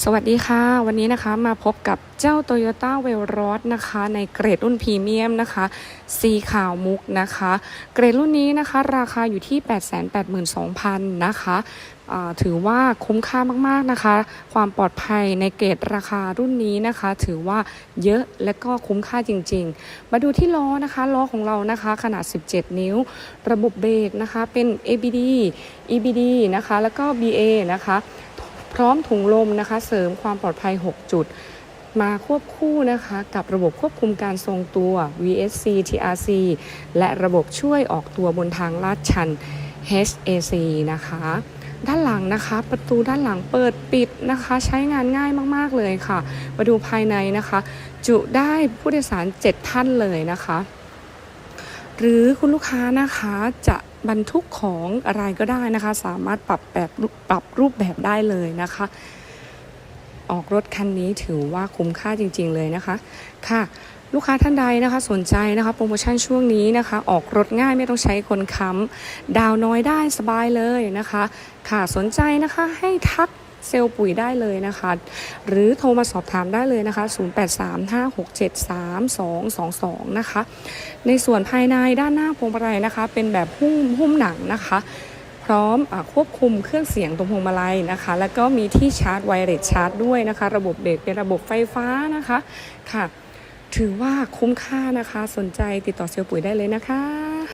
สวัสดีค่ะ วันนี้นะคะมาพบกับเจ้า Toyota w e l r o d นะคะ ในเกรดรุ่นพรีเมียมนะคะสีขาวมุกนะคะ เกรดรุ่นนี้นะคะ ราคาอยู่ที่ 882,000 นะคะถือว่าคุ้มค่ามากๆนะคะ ความปลอดภัยในเกรดราคารุ่นนี้นะคะ ถือว่าเยอะและก็คุ้มค่าจริง ๆ มาดูที่ล้อนะคะล้อของเรานะคะ ขนาด 17 นิ้ว ระบบเบรกนะคะเป็น ABD EBD นะคะแล้วก็ BA นะคะ พร้อมถุงลมนะคะ เสริมความปลอดภัย 6 จุด มาควบคู่นะคะกับระบบควบคุมการทรงตัว VSC TRC และระบบช่วยออกตัวบนทางลาดชัน HAC นะคะ ด้านหลังนะคะ ประตูด้านหลังเปิดปิดนะคะ ใช้งานง่ายมาก ๆ เลยค่ะ มาดูภายในนะคะ จุได้ผู้โดยสาร 7 ท่านเลยนะคะ หรือคุณลูกค้านะคะจะ บรรทุกของอะไรก็ได้นะคะ สามารถปรับแบบปรับรูปแบบได้เลยนะคะ ออกรถคันนี้ถือว่าคุ้มค่าจริง ๆเลยนะคะค่ะลูกค้าท่านใดนะคะสนใจนะคะโปรโมชั่นช่วงนี้นะคะ ออกรถง่ายไม่ต้องใช้คนค้ำดาวน้อยได้สบายเลยนะคะ ค่ะสนใจนะคะให้ทัก เซลล์ปุ๋ยได้เลยนะคะ หรือโทรมาสอบถามได้เลยนะคะ 0835673222 นะคะ ในส่วนภายในด้านหน้าพวงมาลัยนะคะ เป็นแบบหุ้มหุ้มหนังนะคะพร้อมอควบคุมเครื่องเสียงตรงพวงมาลัยนะคะ แล้วก็มีที่ชาร์จไวเลสชาร์จด้วยนะคะ ระบบเบรกเป็นระบบไฟฟ้านะคะค่ะ ถือว่าคุ้มค่านะคะ สนใจติดต่อเซลล์ปุ๋ยได้เลยนะคะ